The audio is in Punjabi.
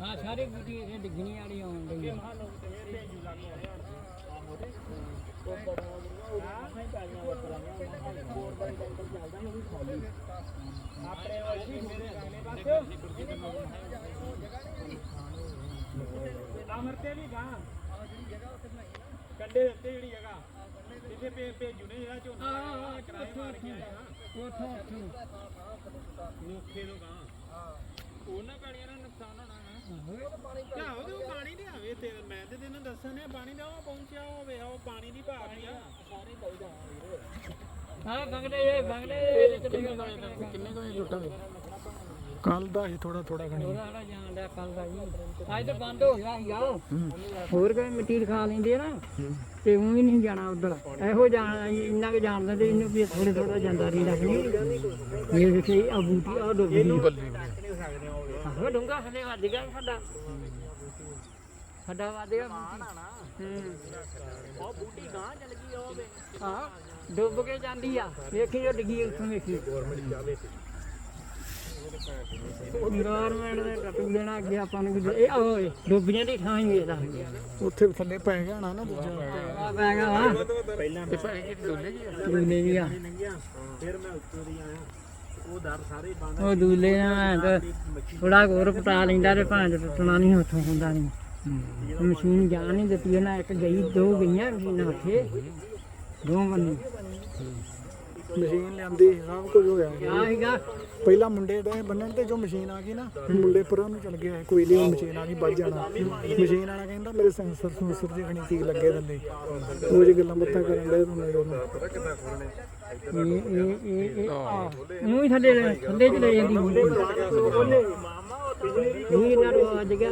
ਹਾਂ ਸਾਰੇ ਬੂਟੀ ਇਹ ਡਿੱਗਣੀ ਵਾਲੀ ਆਉਣ ਡਈ ਆ। ਅਮਰਤੇ ਵੀ ਗਾਂ ਕੰਡੇ ਦਿੱਤੇ ਜਿਹੜੀ ਜਗ੍ਹਾ ਜਿੱਥੇ ਭੇ ਭੇਜੂ ਨੇ ਜਿਹੜਾ ਝੋਨਾ ਆਹ, ਕਿਰਾਏ ਮਾਰ ਕੇ ਆਇਆ ਉੱਥੋਂ ਉੱਥੋਂ ਮੁੱਖੇ ਤੋਂ ਗਾਂ ਉਹਨਾਂ ਪਾਣੀਆਂ ਨਾਲ ਨੁਕਸਾਨ ਹੋਣਾ ਹੈ ਕਿਆ ਉਹਦੇ ਉਹ ਪਾਣੀ ਨਹੀਂ ਆਵੇ ਤੇ ਮੈਂ ਤੇ ਤੈਨੂੰ ਦੱਸਣ ਆ ਪਾਣੀ ਦਾ ਉਹ ਪਹੁੰਚਿਆ ਹੋਵੇ ਉਹ ਪਾਣੀ ਦੀ ਭਾਰ ਹੀ ਆ। ਸਾਰੇ ਚਾਹੀਦਾ ਹਾਂ ਬੰਗਲੇ ਇਹ ਬੰਗਲੇ ਇਹ ਕਿੰਨੇ ਕੋਈ ਟੁੱਟਾਂਗੇ ਕੱਲ ਦਾ ਹੀ ਥੋੜਾ ਥੋੜਾ ਖਣੀ ਜਾਣ ਕੱਲ ਦਾ ਅੱਜ ਤਾਂ ਬੰਦ ਹੋ ਗਿਆ ਸੀਗਾ। ਹੋਰ ਕੋਈ ਮਿੱਟੀ ਖਾ ਲੈਂਦੇ ਆ ਨਾ ਤੇ ਉਹ ਵੀ ਨਹੀਂ ਜਾਣਾ ਉਧਰ। ਇਹੋ ਜਾਣ ਇੰਨਾ ਕੁ ਜਾਣਦਾ ਤੇ ਇਹਨੂੰ ਵੀ ਥੋੜਾ ਥੋੜਾ ਜਾਂਦਾ ਰਹੀ ਰੱਖਣੀ ਇਹ ਦੇਖੀ ਆ ਬੂਟੀ ਆ ਡੁੱਬ ਗਈ। ਆਹੋ ਡੂੰਗਾ ਥੱਲੇ ਵੱਜ ਗਿਆ ਸਾਡਾ। ਸਾਡਾ ਵੱਜ ਗਿਆ ਬੂਟੀ। ਹੂੰ। ਉਹ ਬੂਟੀ ਗਾਂ ਚੱਲ ਗਈ ਉਹ ਵੇ ਹਾਂ ਡੁੱਬ ਕੇ ਜਾਂਦੀ ਆ। ਵੇਖੀ ਉਹ ਡਿੱਗੀ ਉੱਥੋਂ ਵੇਖੀ। ਗਵਰਨਮੈਂਟ ਨੇ ਕੱਟੂ ਦੇਣਾ ਅੱਗੇ ਆਪਾਂ ਨੂੰ ਕਿਤੇ- ਇਹ ਓਏ ਡੁੱਬੀਆਂ ਦੀ ਥਾਂ ਹੀ ਵੇਦਾ ਉੱਥੇ ਥੱਲੇ ਪੈ ਗਿਆ ਨਾ ਨਾ ਦੂਜਾ। ਆ ਪੈ ਗਿਆ ਵਾ ਪਹਿਲਾਂ ਤੇ ਪੈ ਗਈ ਡੋਲੇ ਜੀ ਦੂਲੇ ਵੀ ਆ। ਲੰਘਿਆ ਫਿਰ ਮੈਂ ਉੱਤੋਂ ਦੀ ਆਇਆ। ਉਹ ਦੂਲੇ ਨਾਲ ਥੋੜਾ ਹੋਰ ਪਟਾ ਲੈਂਦਾ ਤੇ ਭਾਂਜ ਟੁੱਟਣਾ ਨਹੀਂ, ਉੱਥੋਂ ਹੁੰਦਾ ਨਹੀਂ। ਮਸ਼ੀਨ ਜਾਣ ਨਹੀਂ ਦਿੱਤੀ, ਉਹਨਾਂ ਇੱਕ ਗਈ, ਦੋ ਗਈਆਂ ਮਸ਼ੀਨਾਂ ਉੱਥੇ, ਦੋ ਬੰਦੇ ਮਸ਼ੀਨ ਲਿਆਂਦੀ ਸਭ ਕੁਝ ਹੋਇਆ ਪਹਿਲਾਂ ਮੁੰਡੇ ਦੇ ਬੰਨਣ ਤੇ ਜੋ ਮਸ਼ੀਨ ਆ ਗਈ ਨਾ ਮੁੰਡੇ ਪਰਾਂ ਨੂੰ ਚਲ ਗਿਆ ਕੋਈ ਲਈ ਮਸ਼ੀਨ ਆ ਗਈ ਵੱਜ ਜਾਣਾ। ਮਸ਼ੀਨ ਵਾਲਾ ਕਹਿੰਦਾ ਮੇਰੇ ਸੈਂਸਰ ਸੂਸਰ ਦੀ ਖਣੀ ਤੀਕ ਲੱਗੇ ਥੱਲੇ। ਉਹ ਜੀ ਗੱਲਾਂ ਬਾਤਾਂ ਕਰਨ ਦੇ ਤੁਹਾਨੂੰ ਆ ਨੂੰ ਹੀ ਥੱਲੇ ਥੱਲੇ ਚ ਲੈ ਜਾਂਦੀ ਇਹ ਇਹਨਾਂ ਨੂੰ ਅੱਜ ਗਿਆ